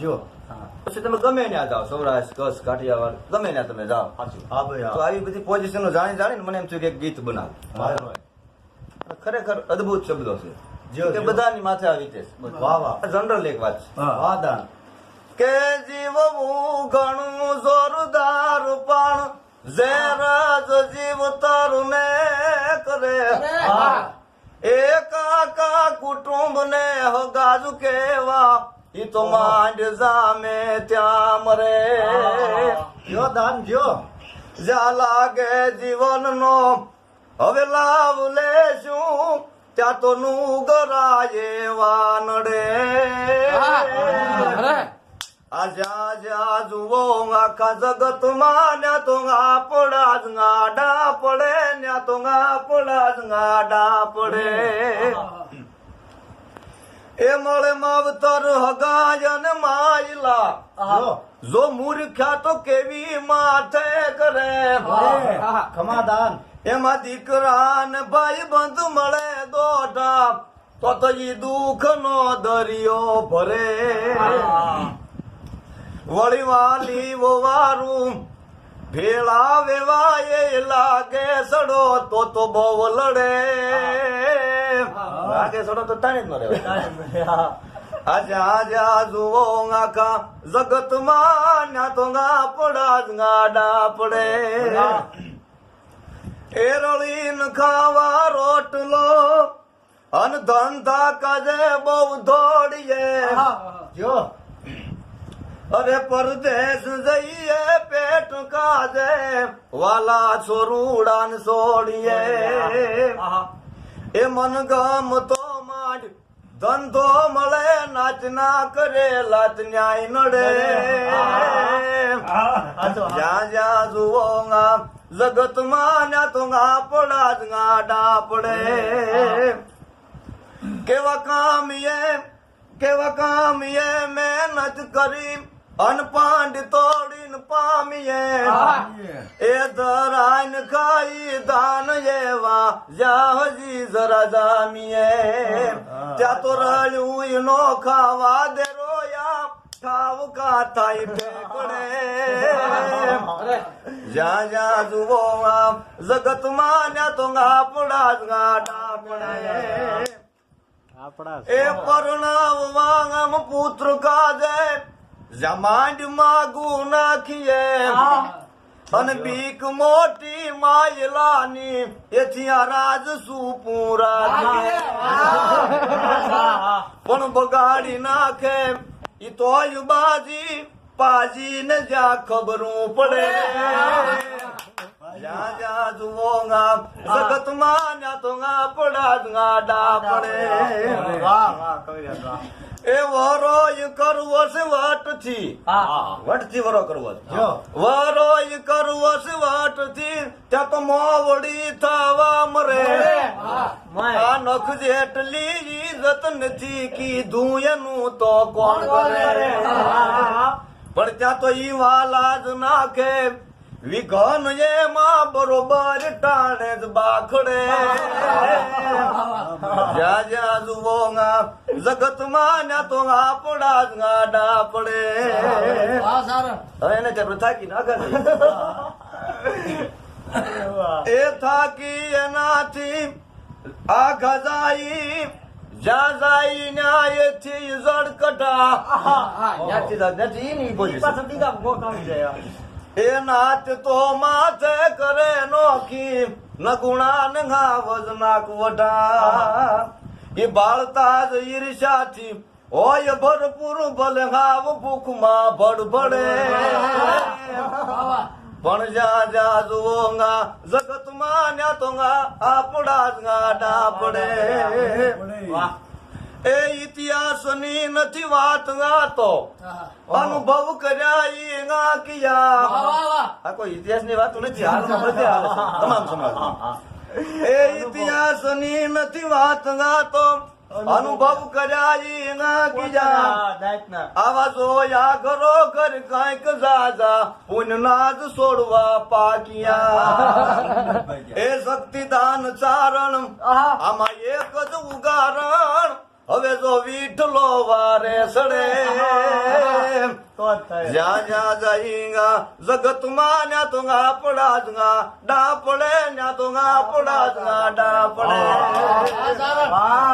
જો પછી તમે ગમે ત્યાં જાઓ સૌરાષ્ટ્ર કચ્છ કાઠિયાવાડ ગમે ત્યાં તમે જાઓ હા ભાઈ તો આવી બધી પોઝિશનો જાણી જાણીને મને એમ થયું કે ગીત બનાવ ખરેખર અદભુત શબ્દો છે જો. બધાની માથે આવી રીતે વાહ વાહ જનરલ એક વાત છે વાહ દાન કે જીવવું ઘણું જોરદાર પણ ઝેર જ જીવતર ને કરે હા. એકાકા કુટુંબ ને હગાજુ કેવા ઈ તો માંડ જામે ત્યાં મરે. જો દાન જો. જ્યાં લાગે જીવનનો. હવે લાભ લેશું. ત્યાં તો નુગરાય વાનડે. આ જ્યાં જ્યાં જુઓ આખા જગતમાં ન્યા તો આપણા જ ગાડા પડે ન્યા તો આપણા જ ગાડા પડે. એ મળે માવતર હગાયન માયલા. જો મૂર્ખ્યા તો કેવી માથે કરે? ખમાદાન ખમા એમાં દીકરા ને ભાઈ બંધ મળે દોઢા. તો તો ઈ દુઃખ નો દરિયો ભરે. વળી વાલી વારું ભેળા વેવાય લાગે સડો તો તો બહુ લડે. લાગે સોડો તો તાણી જ ન રહેવાય. આજે આજે જુઓ આખા જગતમાં ના તો ગાપડા જ ગાડા પડે. એરળીન ખાવા રોટલો અન ધંધા કાજે બહુ દોડીએ જો. અરે પરદેશ જઈએ પેટ કાજે વાલા છોરુડાન છોડીએ એ મન ગમ તો માંડ ધંધો મળે, નાચ ના કરે, લાત ન્યાય નડે. જ્યાં જ્યાં જુઓ આમ જગતમાં ના તો આપડા જ ગાડા પડે. કેવા કામીએ કેવા કામીએ મહેનત કરી અનપાંડ તોડીને પામીએ. એ ધરાઈને ખાઈ દાન એવા જ્યાં હજી જરા જામીએ. ત્યાં તો રળ્યું નો ખાવા દે રોયા. ખાવ કા થાય ફેકડે જ્યાં જ્યાં જુઓ આમ જગતમાં ન્યા તો આપડા જ ગાડા પડે એ પરણાવવા આમ પુત્ર કાજે. જમાંડ માગું નાખીએ. અને બીક મોટી માયલાની એથી આ રાજ સુપુરા પણ બગાડી નાખે. ઈ તોય બાજી પાજી ને જ્યાં ખબરું પડે. જ્યાં જ્યાં જુઓ આમ જગતમાં ન્યા તો આપડા જ ગાડા પડે. વાહ વાહ વાહ એ વરોય કરવો છે વટથી. વટથી વરો કરવો છે. જો. વરોય કરવો છે વટથી. ત્યાં તો મોવડી થવા મરે. આ નખ જેટલી ઈજ્જત નથી કીધું એનું તો કોણ કરે? પણ ત્યાં તો ઈ વાલા જ નાખે. વિઘન એમાં બરોબર ટાણે જ બાખડે. જ્યાં જ્યાં જુઓ જગત જગતમાં ના તો આપણા જ ગાડા પડે. એને આપણે થાકી નાખે એ થાકી એનાથી આ ગજાઈ જ્યાં જાય ન્યાયથી જડકટા ઈ નહીં પહોંચી શકે. પાછળ દીકા ગોઠવી જાય. એ નાચ તો માથે કરે નોખી નગુણા ગુણા ન ગાવજ નાક વઢા. એ બાળતા જ ઈર્ષાથી હોય ભરપૂર, ભલે ગાવ ભૂખમાં ભડભડે. પણ જ્યાં જ્યાં જુઓ ગા, જગતમાં ન્યા તો ગા ગાડા પડે. વાહ. એ ઇતિહાસની નથી વાત ગાતો અનુભવ કર્યા એ ના કિયા. આ કોઈ ઇતિહાસની વાત નથી હાલમાં બધે હાલે તમામ સમાજ એ ઇતિહાસની નથી વાત ગાતો અનુભવ. કર્યા ના કિયા. આવા જોયા ઘરો ઘર કાંઈક જાજા પુનનાજ છોડવા પાકિયા. એ શક્તિદાન ચારણ આમાં એક જ ઉગારણ હવે જો વીઠલો વારે સડે તો જ થાય જ્યાં જ્યાં જઈંગા જગતમાં ન્યા તો આપડા જ ગા ડા પડે ન્યા તો આપડા જ ગા ડા પડે વાહ